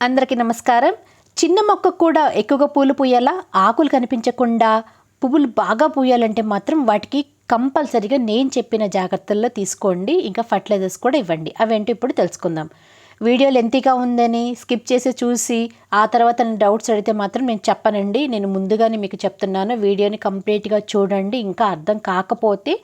అందరికీ నమస్కారం. చిన్న మొక్కకు కూడా ఎక్కువగా పూలు పూయాలా? ఆకులు కనిపించకుండా పువ్వులు బాగా పూయాలంటే మాత్రం వాటికి కంపల్సరిగా నేను చెప్పిన జాగ్రత్తల్లో తీసుకోండి. ఇంకా ఫర్టిలైజర్స్ కూడా ఇవ్వండి. అవేంటో ఇప్పుడు తెలుసుకుందాం. వీడియో లెంతీగా ఉందని స్కిప్ చేసి చూసి ఆ తర్వాత నేను డౌట్స్ అడిగితే మాత్రం నేను చెప్పనండి. నేను ముందుగానే మీకు చెప్తున్నాను. వీడియోని కంప్లీట్గా చూడండి. ఇంకా అర్థం కాకపోతే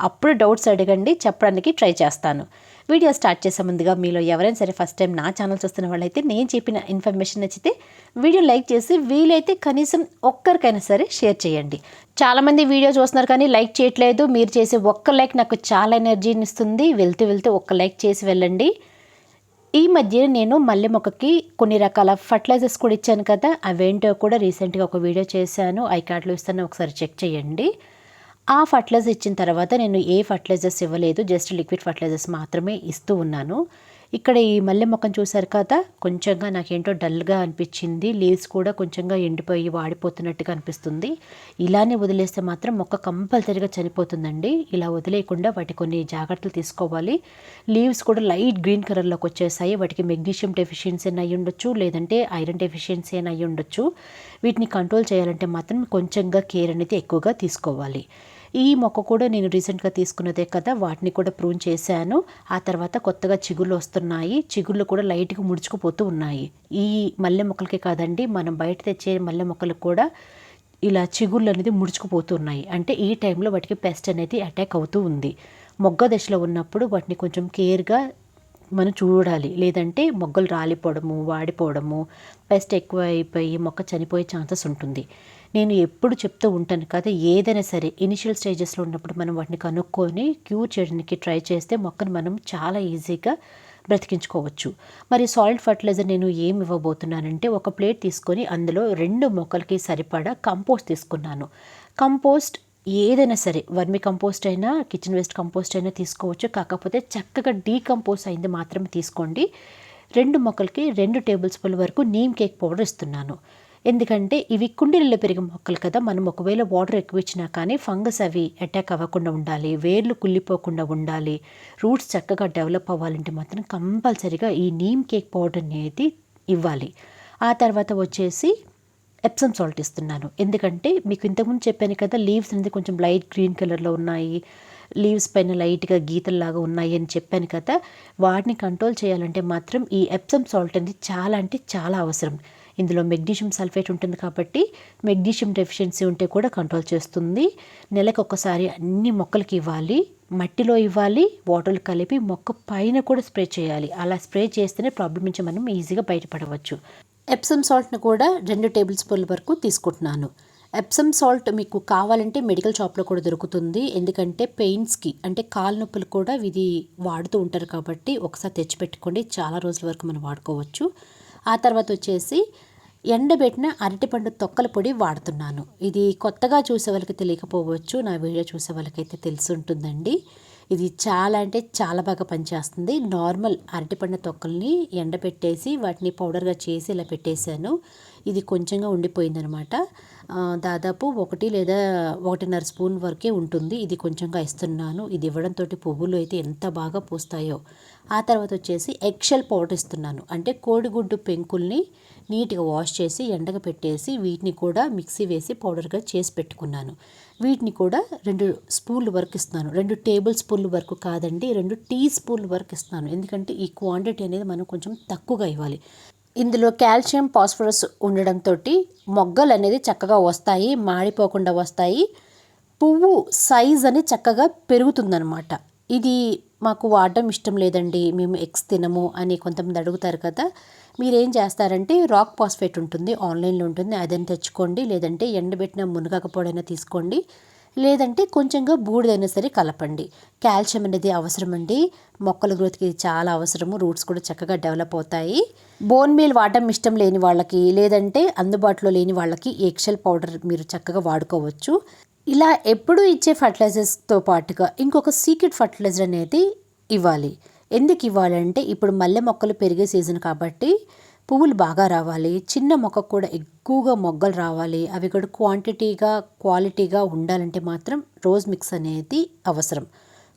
అప్పుడు డౌట్స్ అడగండి చెప్పడానికి ట్రై చేస్తాను. వీడియో స్టార్ట్ చేసే ముందుగా మీలో ఎవరైనా సరే ఫస్ట్ టైం నా ఛానల్ చూస్తున్న వాళ్ళైతే నేను చెప్పిన ఇన్ఫర్మేషన్ నచ్చితే వీడియో లైక్ చేసి వీలైతే కనీసం ఒక్కరికైనా సరే షేర్ చేయండి. చాలామంది వీడియో చూస్తున్నారు కానీ లైక్ చేయట్లేదు. మీరు చేసే ఒక్క లైక్ నాకు చాలా ఎనర్జీని ఇస్తుంది. వెళ్తూ వెళ్తూ ఒక్క లైక్ చేసి వెళ్ళండి. ఈ మధ్య నేను మల్లె మొక్కకి కొన్ని రకాల ఫర్టిలైజర్స్ కూడా ఇచ్చాను కదా అవేంటో కూడా రీసెంట్గా ఒక వీడియో చేశాను. ఐ కార్డ్లో ఇస్తాను. ఒకసారి చెక్ చేయండి. ఆ ఫర్టిలైజర్ ఇచ్చిన తర్వాత నేను ఏ ఫర్టిలైజర్స్ ఇవ్వలేదు జస్ట్ లిక్విడ్ ఫర్టిలైజర్స్ మాత్రమే ఇస్తూ ఉన్నాను. ఇక్కడ ఈ మల్లె మొక్కను చూసారు కదా కొంచెంగా నాకేంటో డల్గా అనిపించింది లీవ్స్ కూడా కొంచెంగా ఎండిపోయి వాడిపోతున్నట్టుగా అనిపిస్తుంది. ఇలానే వదిలేస్తే మాత్రం మొక్క కంపల్సరీగా చనిపోతుందండి. ఇలా వదిలేయకుండా వాటి కొన్ని జాగ్రత్తలు తీసుకోవాలి. లీవ్స్ కూడా లైట్ గ్రీన్ కలర్లోకి వచ్చేసాయి. వాటికి మెగ్నీషియం డెఫిషియన్సీ అయి ఉండొచ్చు లేదంటే ఐరన్ డెఫిషియన్సీ అయి ఉండొచ్చు. వీటిని కంట్రోల్ చేయాలంటే మాత్రం కొంచెంగా కేర్ అనేది ఎక్కువగా తీసుకోవాలి. ఈ మొక్క కూడా నేను రీసెంట్గా తీసుకున్నదే కదా వాటిని కూడా ప్రూన్ చేశాను. ఆ తర్వాత కొత్తగా చిగుళ్ళు వస్తున్నాయి. చిగుళ్ళు కూడా లైట్గా ముడుచుకుపోతూ ఉన్నాయి. ఈ మల్లె మొక్కలకే కాదండి మనం బయట తెచ్చే మల్లె మొక్కలకు కూడా ఇలా చిగుళ్ళు అనేది ముడుచుకుపోతున్నాయి అంటే ఈ టైంలో వాటికి పెస్ట్ అనేది అటాక్ అవుతూ ఉంది. మొగ్గ దశలో ఉన్నప్పుడు వాటిని కొంచెం కేర్గా మనం చూడాలి. లేదంటే మొగ్గలు రాలిపోవడము వాడిపోవడము పెస్ట్ ఎక్కువ అయిపోయి మొక్క చనిపోయే ఛాన్సెస్ ఉంటుంది. నేను ఎప్పుడు చెప్తూ ఉంటాను కదా ఏదైనా సరే ఇనిషియల్ స్టేజెస్లో ఉన్నప్పుడు మనం వాటిని కనుక్కొని క్యూర్ చేయడానికి ట్రై చేస్తే మొక్కను మనం చాలా ఈజీగా బ్రతికించుకోవచ్చు. మరి సాలిడ్ ఫర్టిలైజర్ నేను ఏమి ఇవ్వబోతున్నానంటే ఒక ప్లేట్ తీసుకొని అందులో రెండు మొక్కలకి సరిపడా కంపోస్ట్ తీసుకున్నాను. కంపోస్ట్ ఏదైనా సరే వర్మి కంపోస్ట్ అయినా కిచెన్ వేస్ట్ కంపోస్ట్ అయినా తీసుకోవచ్చు. కాకపోతే చక్కగా డీకంపోజ్ అయింది మాత్రమే తీసుకోండి. రెండు మొక్కలకి రెండు టేబుల్ స్పూన్ వరకు నీమ్ కేక్ పౌడర్ ఇస్తున్నాను. ఎందుకంటే ఇవి కుండీలలో పెరిగే మొక్కలు కదా మనం ఒకవేళ వాటర్ ఎక్కువ ఇచ్చినా కానీ ఫంగస్ అవి అటాక్ అవ్వకుండా ఉండాలి వేర్లు కుళ్ళిపోకుండా ఉండాలి రూట్స్ చక్కగా డెవలప్ అవ్వాలంటే మాత్రం కంపల్సరిగా ఈ నీమ్ కేక్ పౌడర్ అనేది ఇవ్వాలి. ఆ తర్వాత వచ్చేసి ఎప్సమ్ సాల్ట్ ఇస్తున్నాను. ఎందుకంటే మీకు ఇంతకుముందు చెప్పాను కదా లీవ్స్ అనేది కొంచెం లైట్ గ్రీన్ కలర్లో ఉన్నాయి లీవ్స్ పైన లైట్గా గీతల్లాగా ఉన్నాయి అని చెప్పాను కదా వాటిని కంట్రోల్ చేయాలంటే మాత్రం ఈ ఎప్సమ్ సాల్ట్ అనేది చాలా అంటే చాలా అవసరం. ఇందులో మెగ్నీషియం సల్ఫేట్ ఉంటుంది కాబట్టి మెగ్నీషియం డెఫిషియన్సీ ఉంటే కూడా కంట్రోల్ చేస్తుంది. నెలకు ఒకసారి అన్ని మొక్కలకి ఇవ్వాలి. మట్టిలో ఇవ్వాలి. వాటర్లు కలిపి మొక్క పైన కూడా స్ప్రే చేయాలి. అలా స్ప్రే చేస్తేనే ప్రాబ్లం నుంచి మనం ఈజీగా బయటపడవచ్చు. ఎప్సమ్ సాల్ట్ను కూడా రెండు టేబుల్ స్పూన్ల వరకు తీసుకుంటున్నాను. ఎప్సమ్ సాల్ట్ మీకు కావాలంటే మెడికల్ షాప్లో కూడా దొరుకుతుంది. ఎందుకంటే పెయిన్స్కి అంటే కాలు నొప్పులు కూడా ఇది వాడుతూ ఉంటారు కాబట్టి ఒకసారి తెచ్చిపెట్టుకోండి చాలా రోజుల వరకు మనం వాడుకోవచ్చు. ఆ తర్వాత వచ్చేసి ఎండబెట్టిన అరటిపండు తొక్కల పొడి వాడుతున్నాను. ఇది కొత్తగా చూసే వాళ్ళకి తెలియకపోవచ్చు నా వీడియో చూసే వాళ్ళకైతే తెలిసి ఉంటుందండి. ఇది చాలా అంటే చాలా బాగా పనిచేస్తుంది. నార్మల్ అరటిపండు తొక్కల్ని ఎండబెట్టేసి వాటిని పౌడర్గా చేసి ఇలా పెట్టేశాను. ఇది కొంచెంగా ఉండిపోయిందనమాట. దాదాపు ఒకటి లేదా ఒకటిన్నర స్పూన్ వరకే ఉంటుంది. ఇది కొంచెంగా ఇస్తున్నాను. ఇది ఇవ్వడంతో పువ్వులు అయితే ఎంత బాగా పూస్తాయో. ఆ తర్వాత వచ్చేసి ఎక్షల్ పౌడర్ ఇస్తున్నాను. అంటే కోడిగుడ్డు పెంకుల్ని నీట్గా వాష్ చేసి ఎండగా పెట్టేసి వీటిని కూడా మిక్సీ వేసి పౌడర్గా చేసి పెట్టుకున్నాను. వీటిని కూడా రెండు స్పూన్లు వరకు ఇస్తున్నాను. రెండు టేబుల్ స్పూన్లు వరకు కాదండి రెండు టీ స్పూన్లు వరకు ఇస్తున్నాను. ఎందుకంటే ఈ క్వాంటిటీ అనేది మనం కొంచెం తక్కువగా ఇవ్వాలి. ఇందులో కాల్షియం ఫాస్ఫరస్ ఉండడంతో మొగ్గలు అనేది చక్కగా వస్తాయి మాడిపోకుండా వస్తాయి. పువ్వు సైజ్ అని చక్కగా పెరుగుతుందనమాట ఇది మాకు వాడడం ఇష్టం లేదండి మేము ఎగ్స్ తినము అని కొంతమంది అడుగుతారు కదా. మీరేం చేస్తారంటే రాక్ పాస్ఫేట్ ఉంటుంది ఆన్లైన్లో ఉంటుంది అదని తెచ్చుకోండి లేదంటే ఎండబెట్టిన మునగకపోడైనా తీసుకోండి లేదంటే కొంచెంగా బూడిదైనా సరే కలపండి. కాల్షియం అనేది అవసరం అండి మొక్కల గ్రోత్కి చాలా అవసరము రూట్స్ కూడా చక్కగా డెవలప్ అవుతాయి. బోన్ మీల్ వాడడం ఇష్టం లేని వాళ్ళకి లేదంటే అందుబాటులో లేని వాళ్ళకి ఎక్షల్ పౌడర్ మీరు చక్కగా వాడుకోవచ్చు. ఇలా ఎప్పుడు ఇచ్చే ఫర్టిలైజర్స్తో పాటుగా ఇంకొక సీక్రెట్ ఫర్టిలైజర్ అనేది ఇవ్వాలి. ఎందుకు ఇవ్వాలంటే ఇప్పుడు మల్లె మొక్కలు పెరిగే సీజన్ కాబట్టి పువ్వులు బాగా రావాలి. చిన్న మొక్కకు కూడా ఎక్కువగా మొగ్గలు రావాలి. అవి కూడా క్వాంటిటీగా క్వాలిటీగా ఉండాలంటే మాత్రం రోజ్ మిక్స్ అనేది అవసరం.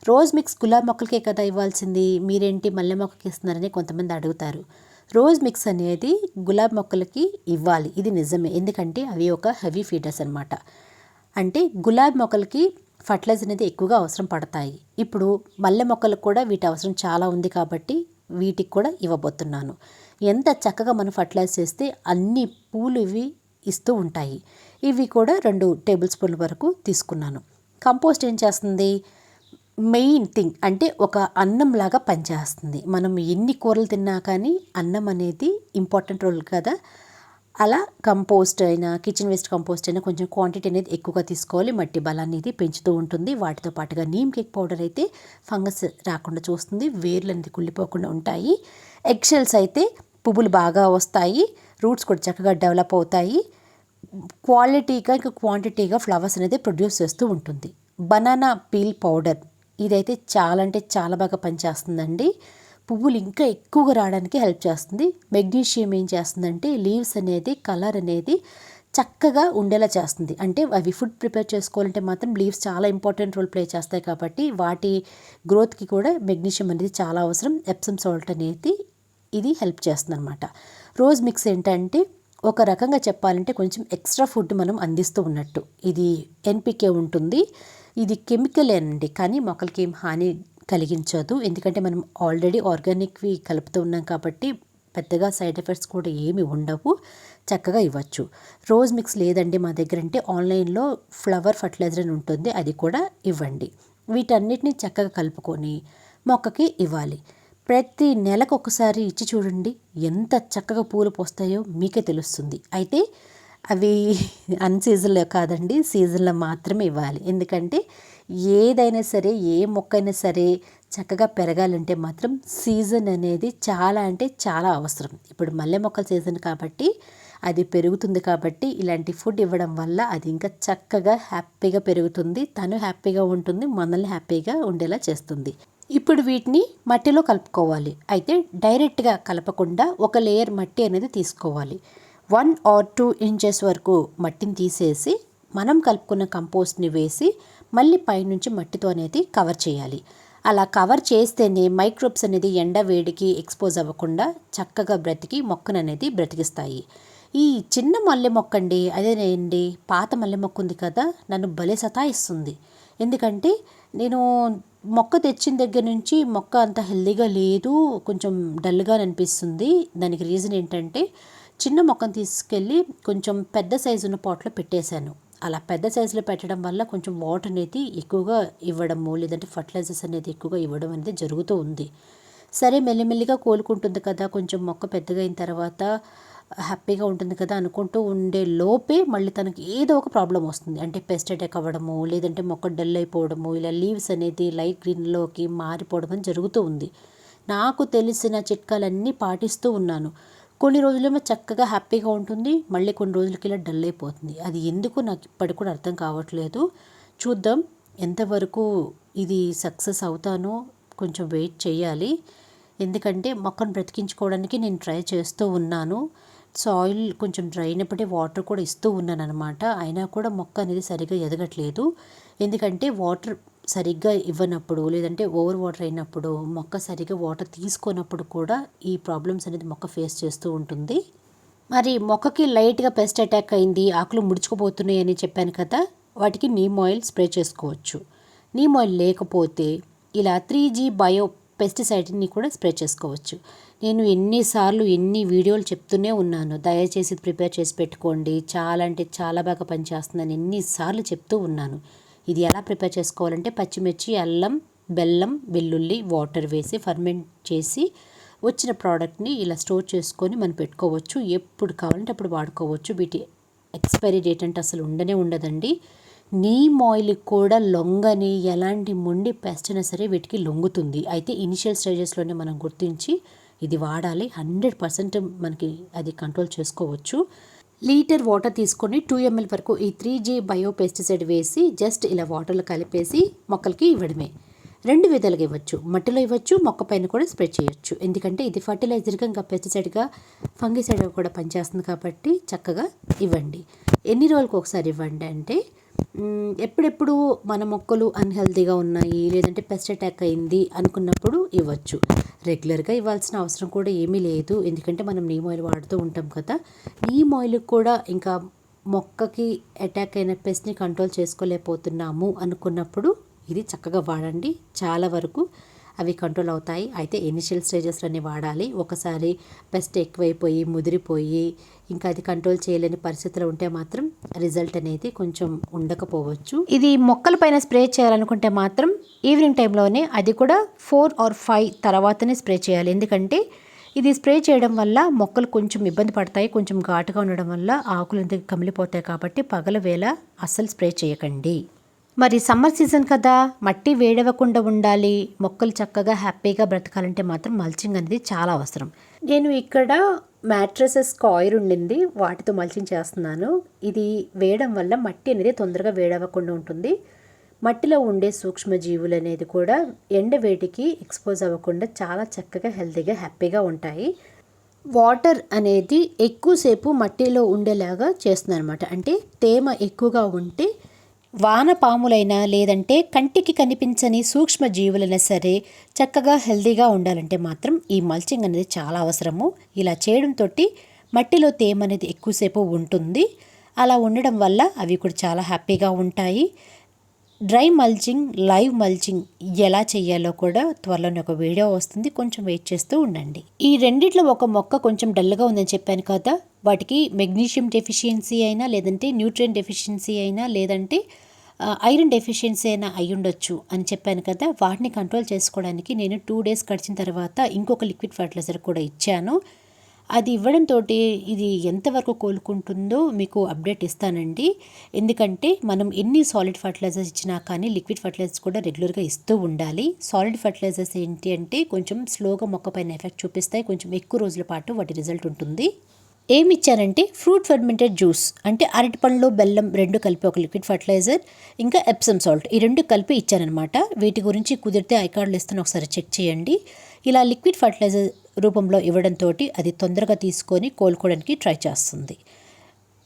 రోజ్ మిక్స్ గులాబీ మొక్కలకే కదా ఇవ్వాల్సింది? మీరేంటి మల్లె మొక్కకి ఇస్తున్నారని కొంతమంది అడుగుతారు. రోజ్ మిక్స్ అనేది గులాబీ మొక్కలకి ఇవ్వాలి. ఇది నిజమే. ఎందుకంటే అవి ఒక హెవీ ఫీడర్స్ అనమాట అంటే గులాబీ మొక్కలకి ఫర్టిలైజర్ అనేది ఎక్కువగా అవసరం పడతాయి. ఇప్పుడు మల్లె మొక్కలకు కూడా వీటి అవసరం చాలా ఉంది కాబట్టి వీటికి కూడా ఇవ్వబోతున్నాను. ఎంత చక్కగా మనం ఫర్టిలైజ్ చేస్తే అన్ని పూలు ఇవి ఇస్తూ ఉంటాయి. ఇవి కూడా రెండు టేబుల్ స్పూన్ల వరకు తీసుకున్నాను. కంపోస్ట్ ఏం చేస్తుంది? మెయిన్ థింగ్ అంటే ఒక అన్నంలాగా పనిచేస్తుంది. మనం ఎన్ని కూరలు తిన్నా కానీ అన్నం అనేది ఇంపార్టెంట్ రోల్ కదా. అలా కంపోస్ట్ అయినా కిచెన్ వేస్ట్ కంపోస్ట్ అయినా కొంచెం క్వాంటిటీ అనేది ఎక్కువగా తీసుకోవాలి. మట్టి బలాన్ని ఇది పెంచుతూ ఉంటుంది. వాటితో పాటుగా నీమ్ కేక్ పౌడర్ అయితే ఫంగస్ రాకుండా చూస్తుంది. వేర్లు అనేది కుళ్ళిపోకుండా ఉంటాయి. ఎగ్షెల్స్ అయితే పువ్వులు బాగా వస్తాయి. రూట్స్ కూడా చక్కగా డెవలప్ అవుతాయి. క్వాలిటీగా ఇంకా క్వాంటిటీగా ఫ్లవర్స్ అనేది ప్రొడ్యూస్ చేస్తూ ఉంటుంది. బనానా పీల్ పౌడర్ ఇదైతే చాలా అంటే చాలా బాగా పనిచేస్తుందండి. పువ్వులు ఇంకా ఎక్కువగా రావడానికి హెల్ప్ చేస్తుంది. మెగ్నీషియం ఏం చేస్తుందంటే లీవ్స్ అనేది కలర్ అనేది చక్కగా ఉండేలా చేస్తుంది. అంటే అవి ఫుడ్ ప్రిపేర్ చేసుకోవాలంటే మాత్రం లీవ్స్ చాలా ఇంపార్టెంట్ రోల్ ప్లే చేస్తాయి కాబట్టి వాటి గ్రోత్కి కూడా మెగ్నీషియం అనేది చాలా అవసరం. ఎప్సమ్ సాల్ట్ అనేది ఇది హెల్ప్ చేస్తుంది అనమాట రోజ్ మిక్స్ ఏంటంటే ఒక రకంగా చెప్పాలంటే కొంచెం ఎక్స్ట్రా ఫుడ్ మనం అందిస్తూ ఉన్నట్టు. ఇది ఎన్పికే ఉంటుంది. ఇది కెమికలేనండి కానీ మొక్కలకి ఏం హాని కలిగించదు. ఎందుకంటే మనం ఆల్రెడీ ఆర్గానిక్వి కలుపుతూ ఉన్నాం కాబట్టి పెద్దగా సైడ్ ఎఫెక్ట్స్ కూడా ఏమి ఉండవు. చక్కగా ఇవ్వచ్చు. రోజ్ మిక్స్ లేదండి మా దగ్గర అంటే ఆన్లైన్లో ఫ్లవర్ ఫర్టిలైజర్ అని ఉంటుంది. అది కూడా ఇవ్వండి. వీటన్నిటిని చక్కగా కలుపుకొని మొక్కకి ఇవ్వాలి. ప్రతి నెలకు ఒకసారి ఇచ్చి చూడండి. ఎంత చక్కగా పూలు పోస్తాయో మీకే తెలుస్తుంది. అయితే అవి అన్ సీజన్లో కాదండి. సీజన్లో మాత్రమే ఇవ్వాలి. ఎందుకంటే ఏదైనా సరే ఏ మొక్క అయినా సరే చక్కగా పెరగాలంటే మాత్రం సీజన్ అనేది చాలా అంటే చాలా అవసరం. ఇప్పుడు మల్లె మొక్కల సీజన్ కాబట్టి అది పెరుగుతుంది కాబట్టి ఇలాంటి ఫుడ్ ఇవ్వడం వల్ల అది ఇంకా చక్కగా హ్యాపీగా పెరుగుతుంది. తను హ్యాపీగా ఉంటుంది మనల్ని హ్యాపీగా ఉండేలా చేస్తుంది. ఇప్పుడు వీటిని మట్టిలో కలుపుకోవాలి. అయితే డైరెక్ట్గా కలపకుండా ఒక లేయర్ మట్టి అనేది తీసుకోవాలి. వన్ ఆర్ టూ ఇంచెస్ వరకు మట్టిని తీసేసి మనం కలుపుకున్న కంపోస్ట్ని వేసి మళ్ళీ పైనుంచి మట్టితో అనేది కవర్ చేయాలి. అలా కవర్ చేస్తేనే మైక్రోబ్స్ అనేది ఎండ వేడికి ఎక్స్పోజ్ అవ్వకుండా చక్కగా బ్రతికి మొక్కను అనేది బ్రతికిస్తాయి. ఈ చిన్న మల్లె మొక్క అండి అదేనండి పాత మల్లె మొక్క ఉంది కదా నన్ను భలే సతాయిస్తుంది. ఎందుకంటే నేను మొక్క తెచ్చిన దగ్గర నుంచి మొక్క అంత హెల్దీగా లేదు కొంచెం డల్గా అనిపిస్తుంది. దానికి రీజన్ ఏంటంటే చిన్న మొక్కను తీసుకెళ్ళి కొంచెం పెద్ద సైజు ఉన్న పాట్లో పెట్టేశాను. అలా పెద్ద సైజులో పెట్టడం వల్ల కొంచెం వాటర్ అనేది ఎక్కువగా ఇవ్వడము లేదంటే ఫర్టిలైజర్స్ అనేది ఎక్కువగా ఇవ్వడం అనేది జరుగుతూ ఉంది. సరే మెల్లిమెల్లిగా కోలుకుంటుంది కదా కొంచెం మొక్క పెద్దగా అయిన తర్వాత హ్యాపీగా ఉంటుంది కదా అనుకుంటూ ఉండే లోపే మళ్ళీ తనకి ఏదో ఒక ప్రాబ్లం వస్తుంది. అంటే పెస్ట్ అటాక్ అవ్వడము లేదంటే మొక్క డల్ అయిపోవడము ఇలా లీవ్స్ అనేది లైట్ గ్రీన్లోకి మారిపోవడం అని జరుగుతూ ఉంది. నాకు తెలిసిన చిట్కాలన్నీ పాటిస్తూ ఉన్నాను. కొన్ని రోజులేమో చక్కగా హ్యాపీగా ఉంటుంది. మళ్ళీ కొన్ని రోజులకి ఇలా డల్ అయిపోతుంది. అది ఎందుకు నాకు ఇప్పటికి కూడా అర్థం కావట్లేదు. చూద్దాం. ఎంతవరకు ఇది సక్సెస్ అవుతానో కొంచెం వెయిట్ చేయాలి. ఎందుకంటే మొక్కను బ్రతికించుకోవడానికి నేను ట్రై చేస్తూ ఉన్నాను. సాయిల్ కొంచెం డ్రై అయినప్పటికీ వాటర్ కూడా ఇస్తూ ఉన్నాను అనమాట అయినా కూడా మొక్క అనేది సరిగా ఎదగట్లేదు. ఎందుకంటే వాటర్ సరిగ్గా ఇవ్వనప్పుడు లేదంటే ఓవర్ వాటర్ అయినప్పుడు మొక్క సరిగ్గా వాటర్ తీసుకున్నప్పుడు కూడా ఈ ప్రాబ్లమ్స్ అనేది మొక్క ఫేస్ చేస్తూ ఉంటుంది. మరి మొక్కకి లైట్గా పెస్ట్ అటాక్ అయింది ఆకులు ముడుచుకుపోతున్నాయి అని చెప్పాను కదా వాటికి నీమ్ ఆయిల్ స్ప్రే చేసుకోవచ్చు. నీమ్ ఆయిల్ లేకపోతే ఇలా త్రీ జీ బయో పెస్టిసైడ్ని కూడా స్ప్రే చేసుకోవచ్చు. నేను ఎన్నిసార్లు ఎన్ని వీడియోలు చెప్తూనే ఉన్నాను. దయచేసి ప్రిపేర్ చేసి పెట్టుకోండి. చాలా అంటే చాలా బాగా పనిచేస్తుందని ఎన్నిసార్లు చెప్తూ ఉన్నాను. ఇది ఎలా ప్రిపేర్ చేసుకోవాలంటే పచ్చిమిర్చి అల్లం బెల్లం వెల్లుల్లి వాటర్ వేసి ఫర్మెంట్ చేసి వచ్చిన ప్రోడక్ట్ని ఇలా స్టోర్ చేసుకొని మనం పెట్టుకోవచ్చు. ఎప్పుడు కావాలంటే అప్పుడు వాడుకోవచ్చు. వీటి ఎక్స్పైరీ డేట్ అంటే అసలు ఉండనే ఉండదండి. నీమ్ ఆయిల్ కూడా లొంగని ఎలాంటి మొండి పెస్ట్ అయినా సరే వీటికి లొంగుతుంది. అయితే ఇనిషియల్ స్టేజెస్లోనే మనం గుర్తించి ఇది వాడాలి. హండ్రెడ్ పర్సెంట్ మనకి అది కంట్రోల్ చేసుకోవచ్చు. లీటర్ వాటర్ తీసుకొని టూ ఎంఎల్ వరకు ఈ త్రీ జీ బయో పెస్టిసైడ్ వేసి జస్ట్ ఇలా వాటర్లో కలిపేసి మొక్కలకి ఇవ్వడమే. రెండు విధాలుగా ఇవ్వచ్చు. మట్టిలో ఇవ్వచ్చు మొక్క పైన కూడా స్ప్రెడ్ చేయొచ్చు. ఎందుకంటే ఇది ఫర్టిలైజర్గా ఇంకా పెస్టిసైడ్గా ఫంగిసైడ్గా కూడా పనిచేస్తుంది కాబట్టి చక్కగా ఇవ్వండి. ఎన్ని రోజులకు ఒకసారి ఇవ్వండి అంటే ఎప్పుడెప్పుడు మన మొక్కలు అన్హెల్తీగా ఉన్నాయి లేదంటే పెస్ట్ అటాక్ అయింది అనుకున్నప్పుడు ఇవ్వచ్చు. రెగ్యులర్గా ఇవ్వాల్సిన అవసరం కూడా ఏమీ లేదు. ఎందుకంటే మనం నీమ్ ఆయిల్ వాడుతూ ఉంటాం కదా నీమ్ ఆయిల్ కూడా ఇంకా మొక్కకి అటాక్ అయిన పెస్ట్ని కంట్రోల్ చేసుకోలేకపోతున్నాము అనుకున్నప్పుడు ఇది చక్కగా వాడండి. చాలా వరకు అవి కంట్రోల్ అవుతాయి. అయితే ఇనిషియల్ స్టేజెస్లోనే వాడాలి. ఒకసారి పెస్ట్ ఎక్కువైపోయి ముదిరిపోయి ఇంకా అది కంట్రోల్ చేయలేని పరిస్థితులు ఉంటే మాత్రం రిజల్ట్ అనేది కొంచెం ఉండకపోవచ్చు. ఇది మొక్కల పైన స్ప్రే చేయాలనుకుంటే మాత్రం ఈవినింగ్ టైంలోనే అది కూడా ఫోర్ ఆర్ ఫైవ్ తర్వాతనే స్ప్రే చేయాలి. ఎందుకంటే ఇది స్ప్రే చేయడం వల్ల మొక్కలు కొంచెం ఇబ్బంది పడతాయి కొంచెం ఘాటుగా ఉండడం వల్ల ఆకులు అంతా కమిలిపోతాయి కాబట్టి పగల వేళ అస్సలు స్ప్రే చేయకండి. మరి సమ్మర్ సీజన్ కదా మట్టి వేడవకుండా ఉండాలి. మొక్కలు చక్కగా హ్యాపీగా బ్రతకాలంటే మాత్రం మల్చింగ్ అనేది చాలా అవసరం. నేను ఇక్కడ మ్యాట్రసెస్ కాయిర్ ఉండింది వాటితో మల్చింగ్ చేస్తున్నాను. ఇది వేయడం వల్ల మట్టి అనేది తొందరగా వేడవకుండా ఉంటుంది. మట్టిలో ఉండే సూక్ష్మజీవులు అనేది కూడా ఎండ వేటికి ఎక్స్పోజ్ అవ్వకుండా చాలా చక్కగా హెల్తీగా హ్యాపీగా ఉంటాయి. వాటర్ అనేది ఎక్కువసేపు మట్టిలో ఉండేలాగా చేస్తుంది అనమాట అంటే తేమ ఎక్కువగా ఉంటే వానపాములైనా లేదంటే కంటికి కనిపించని సూక్ష్మ జీవులైనా సరే చక్కగా హెల్తీగా ఉండాలంటే మాత్రం ఈ మల్చింగ్ అనేది చాలా అవసరము. ఇలా చేయడంతో మట్టిలో తేమ అనేది ఎక్కువసేపు ఉంటుంది. అలా ఉండడం వల్ల అవి కూడా చాలా హ్యాపీగా ఉంటాయి. డ్రై మల్చింగ్ లైవ్ మల్చింగ్ ఎలా చేయాలో కూడా త్వరలోనే ఒక వీడియో వస్తుంది. కొంచెం వెయిట్ చేస్తూ ఉండండి. ఈ రెండిట్లో ఒక మొక్క కొంచెం డల్గా ఉందని చెప్పాను కదా వాటికి మెగ్నీషియం డెఫిషియన్సీ అయినా లేదంటే న్యూట్రియన్ డెఫిషియన్సీ అయినా లేదంటే ఐరన్ డెఫిషియన్సీ అయినా అయి ఉండొచ్చు అని చెప్పాను కదా వాటిని కంట్రోల్ చేసుకోవడానికి నేను టూ డేస్ గడిచిన తర్వాత ఇంకొక లిక్విడ్ ఫర్టిలైజర్ కూడా ఇచ్చాను. అది ఇవ్వడంతో ఇది ఎంతవరకు కోలుకుంటుందో మీకు అప్డేట్ ఇస్తానండి. ఎందుకంటే మనం ఎన్ని సాలిడ్ ఫర్టిలైజర్స్ ఇచ్చినా కానీ లిక్విడ్ ఫర్టిలైజర్స్ కూడా రెగ్యులర్గా ఇస్తూ ఉండాలి. సాలిడ్ ఫర్టిలైజర్స్ ఏంటి అంటే కొంచెం స్లోగా మొక్క పైన ఎఫెక్ట్ చూపిస్తాయి కొంచెం ఎక్కువ రోజుల పాటు వాటి రిజల్ట్ ఉంటుంది. ఏమి ఇచ్చానంటే ఫ్రూట్ ఫెర్మెంటెడ్ జ్యూస్ అంటే అరటిపండ్లు బెల్లం రెండు కలిపి ఒక లిక్విడ్ ఫర్టిలైజర్ ఇంకా ఎప్సమ్ సాల్ట్ ఈ రెండు కలిపి ఇచ్చానమాట వీటి గురించి కుదిరితే ఐకార్డులు ఇస్తాను ఒకసారి చెక్ చేయండి. ఇలా లిక్విడ్ ఫర్టిలైజర్ రూపంలో ఇవ్వడంతో అది తొందరగా తీసుకొని కోలుకోవడానికి ట్రై చేస్తుంది.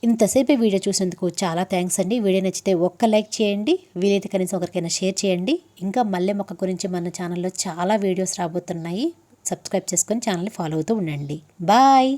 ఇంతసేపు వీడియో చూసినందుకు చాలా థ్యాంక్స్ అండి. వీడియో నచ్చితే ఒక్క లైక్ చేయండి. వీలైతే కనీసం ఒకరికైనా షేర్ చేయండి. ఇంకా మల్లె మొక్క గురించి మన ఛానల్లో చాలా వీడియోస్ రాబోతున్నాయి. సబ్స్క్రైబ్ చేసుకొని ఛానల్ని ఫాలో అవుతూ ఉండండి. బాయ్!